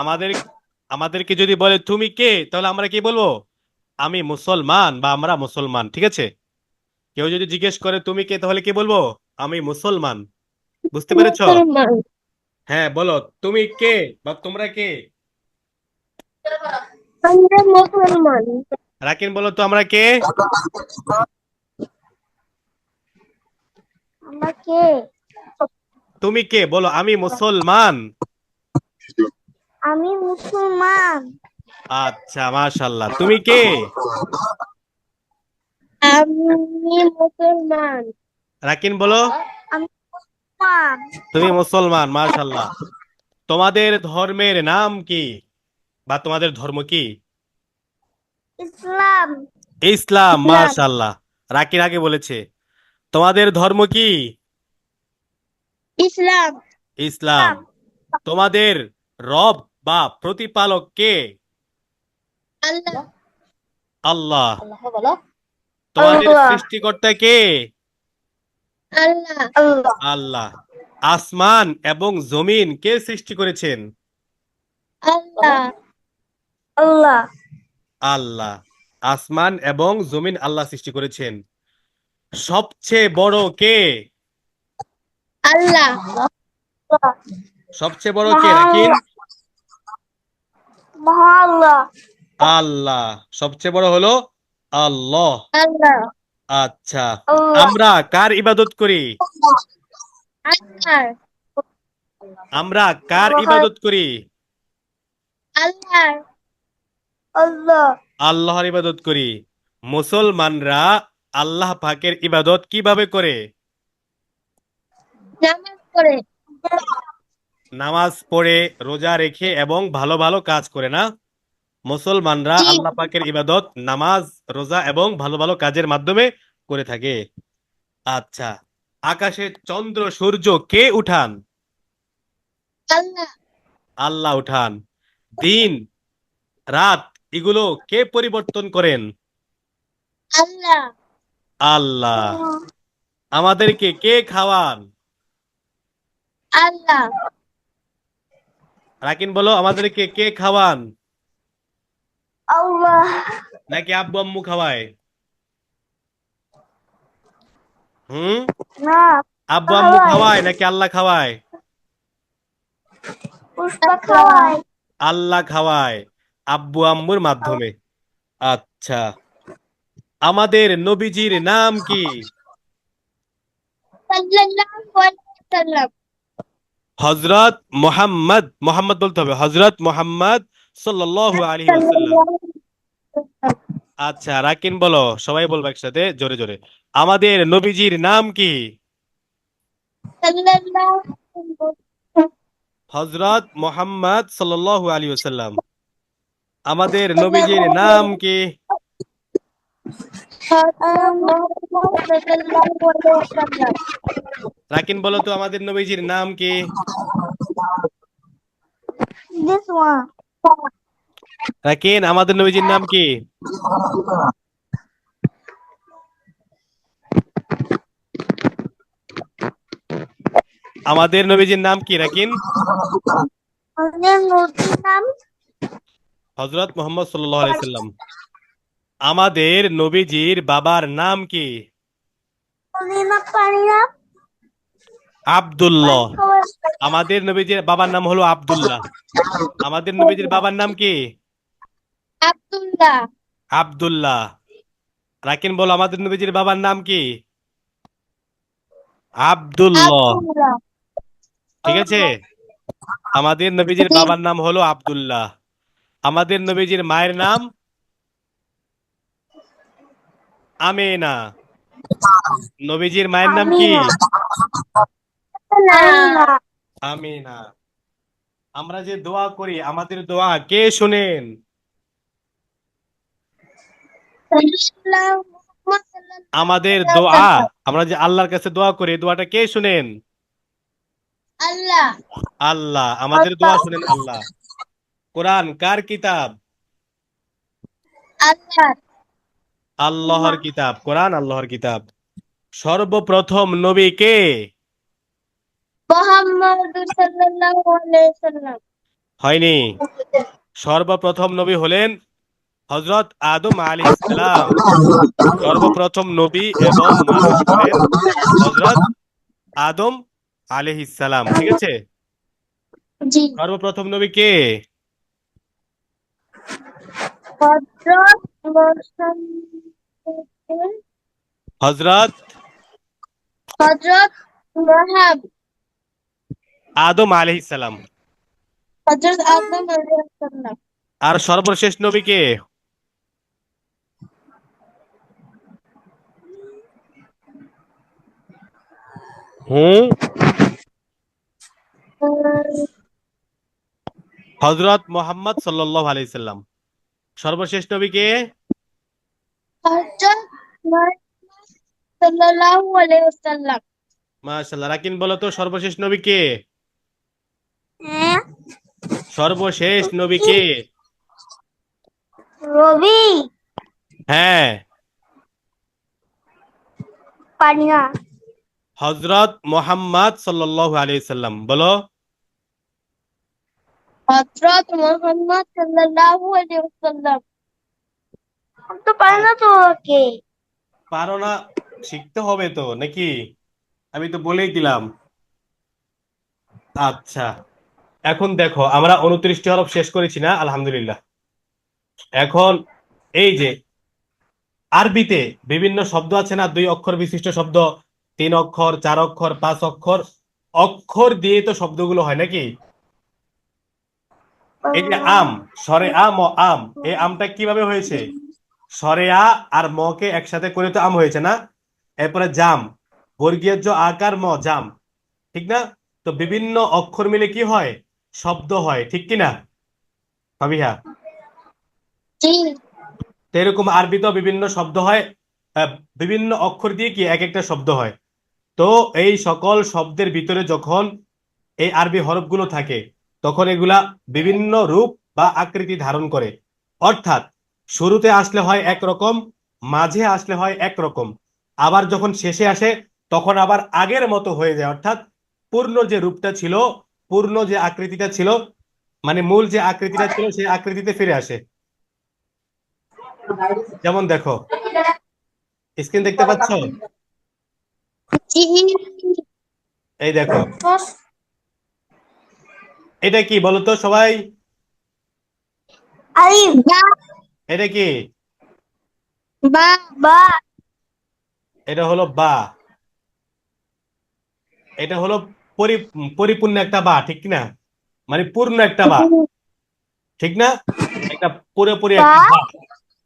আমাদের আমাদেরকে যদি বলে তুমি কে? তাহলে আমরা কি বলব? আমি মুসলমান বা আমরা মুসলমান ঠিক আছে? কেউ যদি জিজ্ঞেস করে তুমি কে? তাহলে কি বলব? আমি মুসলমান। বুঝতে পেরেছ? হ্যাঁ বলো তুমি কে বা তোমরা কে? আমরা মুসলমান। রাকিন বলো তো আমরা কে? আমরা কে? তুমি কে? বলো আমি মুসলমান। আমি মুসলমান। আচ্ছা মাশাল্লাহ তুমি কে? আমি মুসলমান। রাকিন বলো। মুসলমান। তুমি মুসলমান মাশাল্লাহ তোমাদের ধর্মের নাম কি? বা তোমাদের ধর্ম কি? ইসলাম। ইসলাম। মাশাল্লাহ রাকিন আগে বলেছে। তোমাদের ধর্ম কি? ইসলাম। ইসলাম। তোমাদের রব বা প্রতিপালক কে? আল্লাহ। আল্লাহ। আল্লাহ বলো। তোমাদের সৃষ্টিকর্তা কে? আল্লাহ। আসমান এবং জমিন কে সৃষ্টি করেছেন? আল্লাহ। আল্লাহ। আল্লাহ। আসমান এবং জমিন আল্লাহ সৃষ্টি করেছেন। সবচেয়ে বড় কে? আল্লাহ। সবচেয়ে বড় কে? মহাল্লাহ আল্লাহ। সবচেয়ে বড় হলো আল্লাহ। আচ্ছা। আমরা কার ইবাদত করি? আমরা কার ইবাদত করি? আল্লাহ আল্লাহ। আল্লাহর ইবাদত করি। মুসলমানরা আল্লাহ পাকের ইবাদত কীভাবে করে? নামাজ পড়ে। নামাজ পড়ে রোজা রেখে এবং ভালো ভালো কাজ করে না? মুসলমানরা আল্লাহ পাকের ইবাদত নামাজ রোজা এবং ভালো ভালো কাজের মাধ্যমে করে থাকে। আচ্ছা আকাশে চন্দ্র সূর্য কে উঠান? আল্লাহ। আল্লাহ উঠান। দিন রাত এগুলো কে পরিবর্তন করেন? আল্লাহ। আল্লাহ। আমাদেরকে কে খাওয়ান? আল্লাহ। রাকিন বলো আমাদেরকে কে খাওয়ান? আল্লাহ। নাকি আব্বু আম্মু খাওয়ায়? হুম? না। আব্বু আম্মু খাওয়ায়। খাওয়ায় নাকি আল্লাহ খাওয়ায়? পুষ্পা খাওয়াই আল্লাহ খাওয়ায় আব্বু আম্মুর মাধ্যমে। আচ্ছা। আমাদের নবীজির নাম কি? সাল্লাল্লাহু আলাইহি ওয়াসাল্লাম। হজরত মোহাম্মদ মোহাম্মদ বলতে হবে হজরত মোহাম্মদ আচ্ছা রাকিন বলো, সবাই বলব একসাথে, জোরে জোরে। আমাদের নবীজির নাম কি? হজরত মোহাম্মদ সাল্লাল্লাহু আলাইহি ওয়াসাল্লাম। আমাদের নবীজির নাম কি? রাকিন বলো তো আমাদের নবীজির নাম কি? রাকিন আমাদের নবীজির নাম কি? আমাদের নবীজির নাম কি রাকিন? হজরত মোহাম্মদ সাল্লাল্লাহু আলাইহি সাল্লাম আমাদের নবীজির বাবার নাম কি? আব্দুল্লাহ। আমাদের নবীজির বাবার নাম হলো আব্দুল্লাহ। আমাদের নবীজির বাবার নাম কি? আব্দুল্লাহ। আব্দুল্লাহ। রাকিন বলো আমাদের নবীজির বাবার নাম কি? আব্দুল্লাহ। ঠিক আছে? আমাদের নবীজির বাবার নাম হলো আব্দুল্লাহ। আমাদের নবীজির মায়ের নাম আমেনা। নবীজির মায়ের নাম কি? আমিনা। আমরা যে দোয়া করি, আমাদের দোয়া কে শুনেন? আমাদের দোয়া, আমরা যে আল্লাহর কাছে দোয়া করি দোয়াটা কে শুনেন? আল্লাহ। আল্লাহ আমাদের দোয়া শুনেন আল্লাহ। কোরআন কার কিতাব? আল্লাহ আল্লাহর কিতাব কোরআন আল্লাহর কিতাব। সর্বপ্রথম নবী কে? হয়নি। সর্বপ্রথম নবী হলেন হজরত আদম আলাইহিস সালাম। সর্বপ্রথম নবী এবং মানুষ হলেন হজরত আদম আলাইহিস সালাম। ঠিক আছে? সর্বপ্রথম নবী কে? হযরত মুহাম্মদ হজরত হযরত আদম আলাইহিস সালাম। হযরত আদম আর সর্বশেষ নবী কে? হুম? হজরত মোহাম্মদ সাল্লাল্লাহু আলাইহি সাল্লাম। সর্বশেষ নবী কে? হযরত মাশাআল্লাহ রাকিন বলো তো সর্বশেষ নবী কে? হ্যাঁ। সর্বশেষ নবী কে? রবি। হ্যাঁ। পানিয়া। হজরত মোহাম্মদ সাল্লাল্লাহু আলাইহি সাল্লাম বলো। হযরত মুহাম্মদ সাল্লাল্লাহু আলাইহি ওয়াসাল্লাম। তো পারে না তো ওকে। পারো না, শিখতে হবে তো, নাকি? আমি তো বলেই দিলাম। আচ্ছা এখন দেখো, আমরা উনত্রিশটি হরফ শেষ করেছি না? আলহামদুলিল্লাহ। এখন এই যে, আরবিতে বিভিন্ন শব্দ আছে না? দুই অক্ষর বিশিষ্ট শব্দ, তিন অক্ষর, চার অক্ষর, পাঁচ অক্ষর অক্ষর দিয়ে তো শব্দগুলো হয় নাকি? এই যে আম সরে আম ও আম, এই আমটা কীভাবে হয়েছে? সরে আ আর মকে একসাথে করে তো আম হয়েছে না? এরপরে জাম। বর্গীয় জ আকার ম জাম। ঠিক না? তো বিভিন্ন অক্ষর মিলে কি হয়? শব্দ হয়। ঠিক কি না? ফাবিহা? তো এরকম আরবিতেও বিভিন্ন শব্দ হয়। আহ, বিভিন্ন অক্ষর দিয়ে কি এক একটা শব্দ হয়? তো এই সকল শব্দের ভিতরে যখন এই আরবি হরফগুলো থাকে তখন এগুলা বিভিন্ন রূপ বা আকৃতি ধারণ করে। অর্থাৎ শুরুতে আসলে হয় একরকম মাঝে আসলে হয় একরকম। আবার যখন শেষে আসে তখন আবার আগের মতো হয়ে যায়। অর্থাৎ পূর্ণ যে রূপটা ছিল পূর্ণ যে আকৃতিটা ছিল মানে মূল যে আকৃতিটা ছিল সেই আকৃতিতে ফিরে আসে। যেমন দেখো স্ক্রিন দেখতে পাচ্ছ? এই দেখো। এটা কি বলতো সবাই? এটা কি? বা বা। এটা হলো বা। এটা হলো পরিপূর্ণ একটা বা ঠিক না? মানে পূর্ণ একটা বা। ঠিক না? একটা পুরোপুরি একটা বা।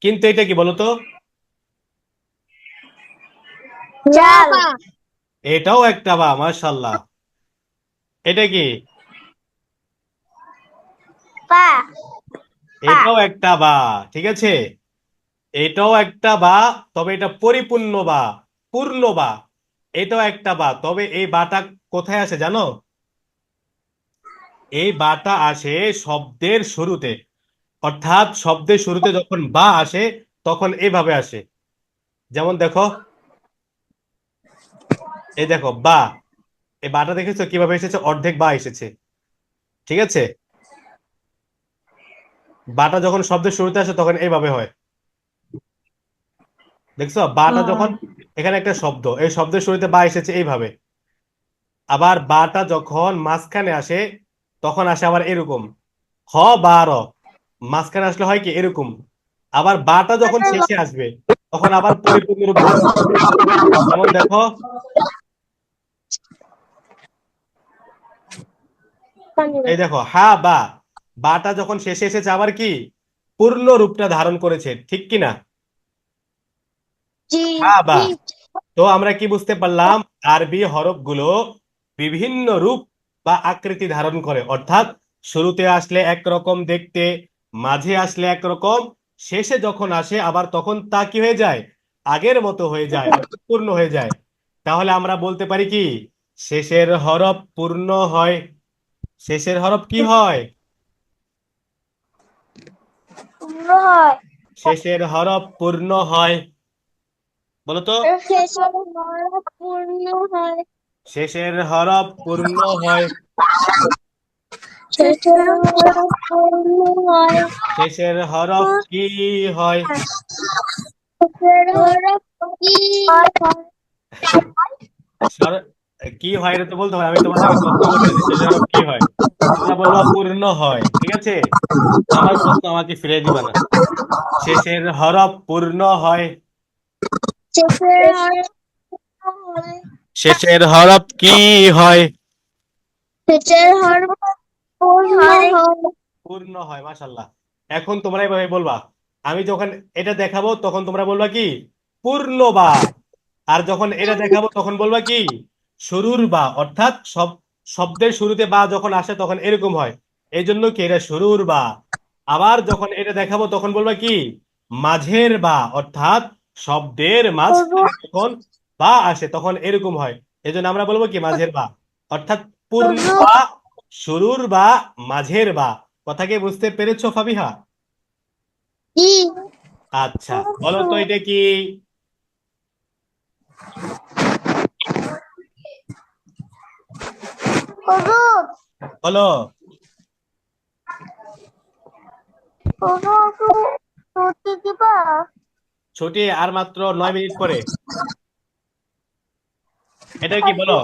কিন্তু এটা কি বলতো? এটাও একটা বা মাশাল্লাহ এটা কি? পা। এটাও একটা বা, ঠিক আছে? এটাও একটা বা, তবে এটা পরিপূর্ণ বা, পূর্ণ বা, এটাও একটা বা, তবে এই বাটা কোথায় আছে জানো? এই বাটা আসে শব্দের শুরুতে। অর্থাৎ শব্দের শুরুতে যখন বা আসে, তখন এইভাবে আসে। যেমন দেখো, এই দেখো, বা। এই বাটা দেখেছ? কীভাবে এসেছে? অর্ধেক বা এসেছে। ঠিক আছে? বাটা যখন শব্দের শুরুতে আসে তখন এইভাবে হয়। দেখছ? বাটা যখন এখানে একটা শব্দ এই শব্দের শুরুতে বা এসেছে এইভাবে। আবার বাটা যখন মাঝখানে আসে তখন আসে আবার এরকম। হ বা র। মাঝখানে আসলে হয় কি? এরকম। আবার বাটা যখন শেষে আসবে তখন আবার পরিপূর্ণ রূপ যেমন দেখো এই দেখো হা বা। বাটা যখন শেষে এসেছে আবার কি? পূর্ণ রূপটা ধারণ করেছে ঠিক কি না? বা তো আমরা কি বুঝতে পারলাম? আরবি হরফগুলো বিভিন্ন রূপ বা আকৃতি ধারণ করে। অর্থাৎ শুরুতে আসলে একরকম দেখতে মাঝে আসলে একরকম শেষে যখন আসে আবার তখন তা কি হয়ে যায়? আগের মতো হয়ে যায় পূর্ণ হয়ে যায়। তাহলে আমরা বলতে পারি কি? শেষের হরফ পূর্ণ হয়। শেষের হরফ কি হয়? পূর্ণ হয়। শেষের হরফ পূর্ণ হয়। বলো তো শেষের হরফ পূর্ণ হয়। শেষের হরফ পূর্ণ হয়। শেষের হরফ কি হয়? শেষের হরফ কি হয়? কি হয় এটা তো বলতে হবে আমি তোমাদেরকে প্রশ্ন করতেছি শেষের হরফ কি হয়? তোমরা বলবা পূর্ণ হয় ঠিক আছে? আমার প্রশ্ন আমাকে ফিরে দিবা না। শেষের হরফ পূর্ণ হয়। শেষের হরফ হয় হরফ কি হয়? শেষের হরফ পূর্ণ হয়। হয় মাশাল্লাহ এখন তোমরা এভাবে বলবা। আমি যখন এটা দেখাবো তখন তোমরা বলবা কি? পূর্ণ বা আর যখন এটা দেখাবো তখন বলবা কি? শুরুর বা অর্থাৎ সব শব্দের শুরুতে বা যখন আসে তখন এরকম হয়। এই জন্য কি এটা শুরুর বা আবার যখন এটা দেখাবো তখন বলবা কি? মাঝের বা অর্থাৎ শব্দের মাঝ যখন বা আসে তখন এরকম হয়। এই জন্য আমরা বলব কি? মাঝের বা। অর্থাৎ পূর্ণ বা শুরুর বা মাঝের বা। কথা কি বুঝতে পেরেছ ফাবিহা? কি আচ্ছা বলো তো এটা কি? হুজুর। বলো। ছুটি দিবা? ছুটি আর মাত্র নয় মিনিট পরে। এটা কি বলো?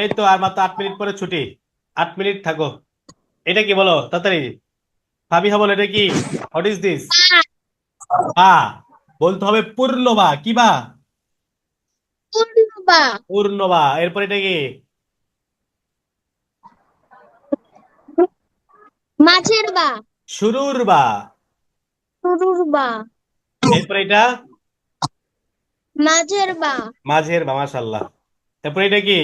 এই তো আর মাত্র আট মিনিট পরে ছুটি। আট মিনিট থাকো। এটা কি বলো? তাড়াতাড়ি। ফাবিহা বলো এটা কি? হোয়াট ইজ দিস বা বলতে হবে পূর্ণ বা কি বা? পূর্ণবা। এরপর এটা কি? মাঝের বা শুরুর বা শুরুর বা এরপর এটা? মাঝের বা মাঝের বা এটা কি?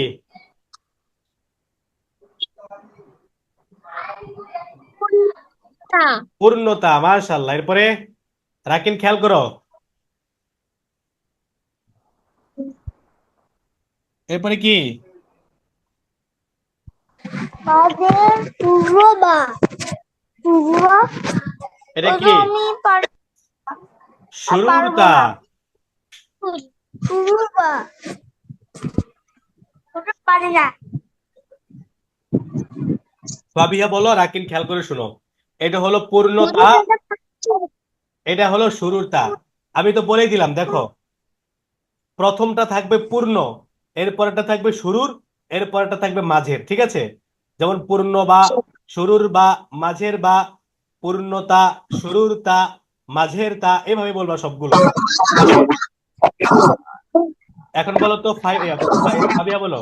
পূর্ণতা। পূর্ণতা এরপরে রাকিন খেয়াল করো। এরপরে কি? এটা শুরুর তা? বলো রাকিন খেয়াল করে শোনো। এটা হলো পূর্ণতা এটা হলো শুরুর তা। আমি তো বলেই দিলাম দেখো। প্রথমটা থাকবে পূর্ণ। এরপরটা থাকবে শুরুর এরপরটা থাকবে মাঝের ঠিক আছে? যেমন পূর্ণ বা শুরুর বা মাঝের বা পূর্ণতা শুরুর তা মাঝের তা এভাবে বলবা সবগুলো। এখন বলো তো ফাবিয়া বলো।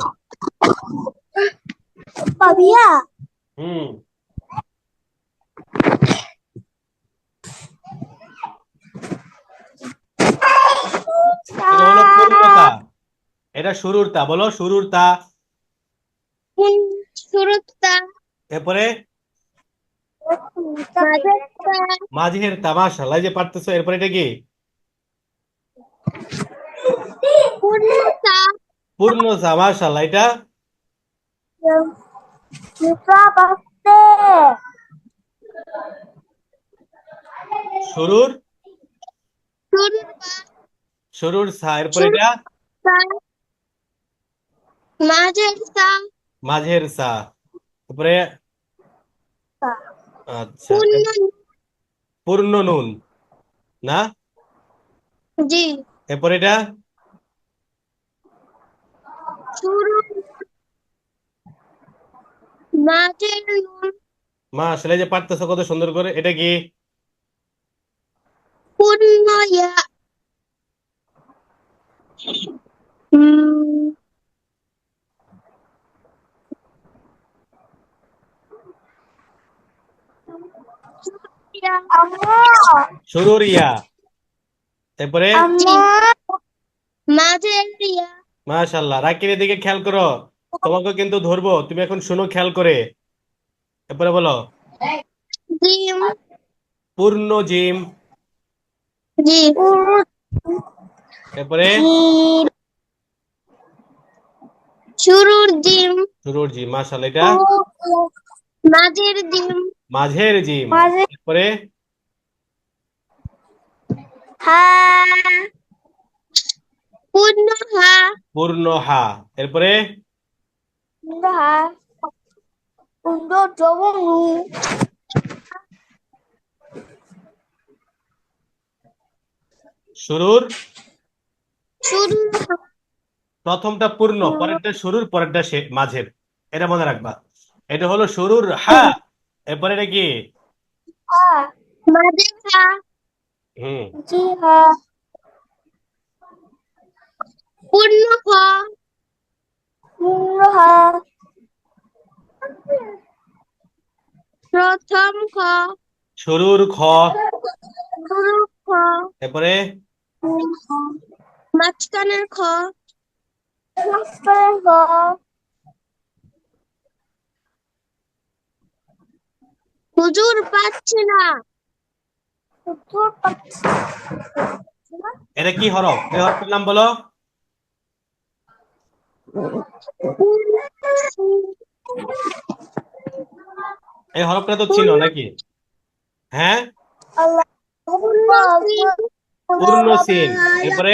পাবিয়া হুম এটা হলো পূর্ণতা এটা শুরুর তা বলো শুরুর তা এরপরে? মাঝের তা মাশাআল্লাহ যে পারতেছো এরপরে এটা কি? পূর্ণ তা মাশাআল্লাহ এটা? শুরুর? শুরুর সা এরপরে এটা? মাঝের তা মাঝের সা এরপরে আচ্ছা পূর্ণ নুন না? জি। এরপরে এটা? শুরু। মাঝের নুন মাশাআল্লাহ এই যে পারতেছো কত সুন্দর করে এটা কি? পূর্ণ ইয়া শুরুর ইয়া এরপরে মাঝের ইয়া মাশাআল্লাহ। দিকে খেয়াল করো। তোমাকে কিন্তু ধরবো। তুমি এখন শোনো খেয়াল করে। এরপরে বলো। পূর্ণ জিম। জি এরপরে শুরুর জিম। শুরুর জিম। মাশাআল্লাহ। এটা? মাঝের জিম। মাঝের জিম। হা পূর্ণ হা। পূর্ণ হা এরপরে? হা শুরুর? শুরু। প্রথমটা পূর্ণ পরেরটা শুরুর পরেরটা সে মাঝের। এটা মনে রাখবা। এটা হলো শুরুর হা। এরপরে এটা কি? হুম। পূর্ণ হ পূর্ণ হা প্রথম খ। শুরুর খ। খ। এরপরে? মাঝখানের খ। মাঝখানের খ। হুজুর পাচ্ছি না। হুজুর পাচ্ছি এটা কি হরফ? এই হরফের নাম বলো। এই হরফটা তো ছিল নাকি? হ্যাঁ? পূর্ণ সিন। এরপরে?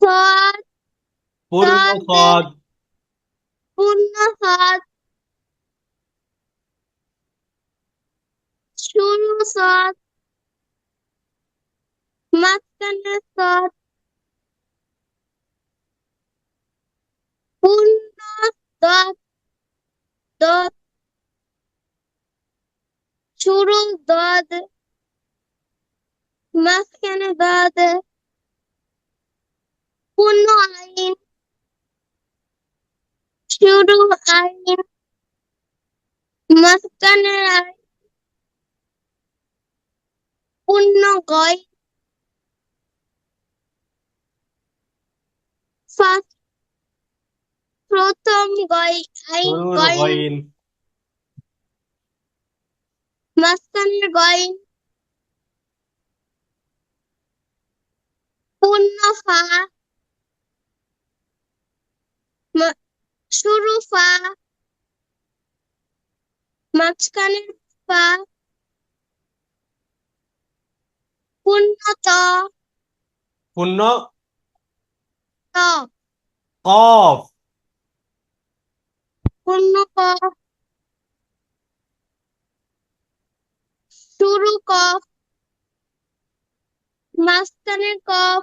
সদ পূর্ণ সদ পূর্ণ সদ শুরু সদ মাঝখানে সদ পূর্ণ দত দত শুরু দদ মাঝখানে দদ পূর্ণ আইন শুরু আইন মাঝখানে আইন পূর্ণ গয় ফার্স্ট প্রথম গয় আইন শুরুর গয় গইন মাঝখানের গয় পূর্ণ ফা শুরু ফা মাঝখানের ফা পূর্ণ ত পূর্ণ ত কফ পূর্ণ কফ শুরু কফ মাঝখানের কফ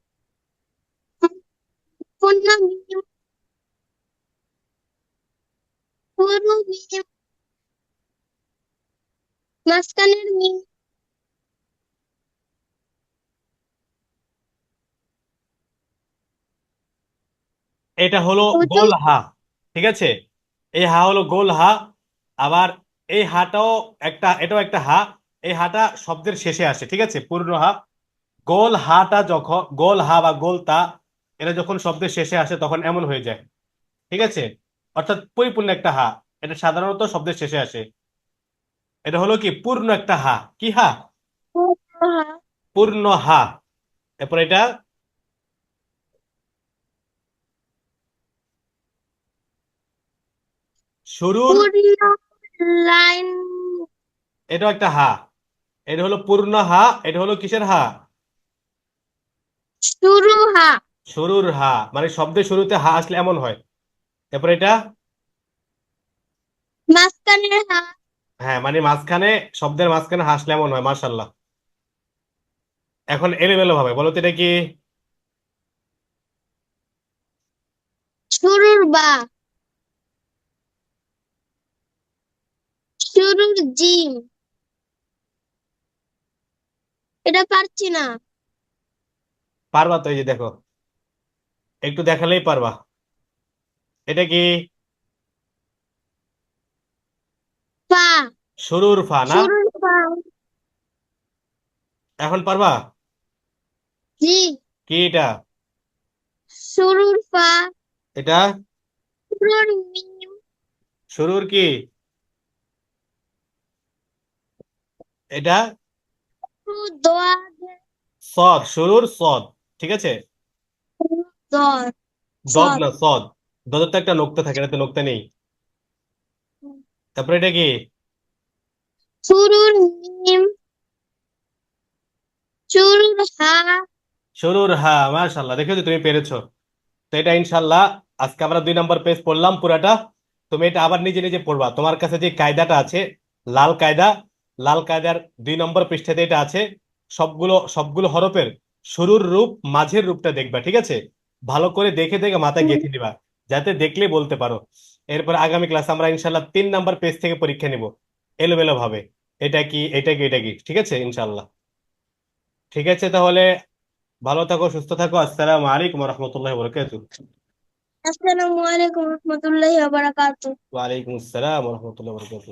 মাঝখানের এটা হলো গোল হা ঠিক আছে? এই হা হলো গোল হা আবার এই হাটাও একটা এটাও একটা হা এই হাটা শব্দের শেষে আসে ঠিক আছে? পূর্ণ হা। গোল হাটা যখন গোল হা বা গোল তা এটা যখন শব্দের শেষে আসে তখন এমন হয়ে যায়। ঠিক আছে? অর্থাৎ পরিপূর্ণ একটা হা। এটা সাধারণত শব্দের শেষে আসে। এটা হলো কি? পূর্ণ একটা হা। কি হা? পূর্ণ হা। এরপর এটা শুরুর লাইন এটাও একটা হা। এটা হলো পূর্ণ হা। এটা হলো কিসের হা? শুরু হা। শুরুর হা মানে শব্দের শুরুতে হা আসলে এমন হয়। তারপর এটা? মাঝখানের হা। হ্যাঁ মানে মাঝখানে শব্দের মাঝখানে হা আসলে এমন হয় মাশাল্লাহ এখন এলোমেলো ভাবে বলো তো এটা কি? শুরুর বা। শুরুর জিম। এটা পারছি না। পারবা তো এই যে দেখো। একটু দেখালেই পারবা। এটা কি? শুরুর ফা না? শুরুর এখন পারবা? জি। কি এটা? শুরুর পা এটা? শুরুর মিম শুরুর কি? এটা? সদ শুরুর সদ ঠিক আছে? দদ। না সদ দদের তো একটা নোক্তা থাকে এটাতে নোক্তা নেই। তারপরে এটা কি? শুরুর মিম শুরুর হা। শুরুর হা মাশাল্লাহ দেখেছ তুমি পেরেছ। তো এটা ইনশাল্লাহ আজকে আমরা দুই নম্বর পেজ পড়লাম পুরাটা। তুমি এটা আবার নিজে নিজে পড়বা। তোমার কাছে যে কায়দাটা আছে লাল কায়দা লাল কায়দার দুই নম্বর পৃষ্ঠাতে এটা আছে। সবগুলো সবগুলো হরফের শুরুর রূপ মাঝের রূপটা দেখবা ঠিক আছে? ভালো করে দেখে দেখে মাথায় গেঁথে নিবা যাতে দেখলে বলতে পারো। এরপর আগামী ক্লাস আমরা ইনশাল্লাহ তিন নাম্বার পেজ থেকে পরীক্ষা নিব। এলোমেলো ভাবে। এটা কি এটা কি এটা কি? ঠিক আছে? ইনশাল্লাহ ঠিক আছে তাহলে? ভালো থাকো সুস্থ থাকো। আসসালামু আলাইকুম রহমতুল্লাহ বরকাতু আসসালামু আলাইকুম রহমতুল্লাহি ওয়া বারাকাতুহু ওয়ালাইকুম আসসালাম রহমতুল্লাহ বরকাতু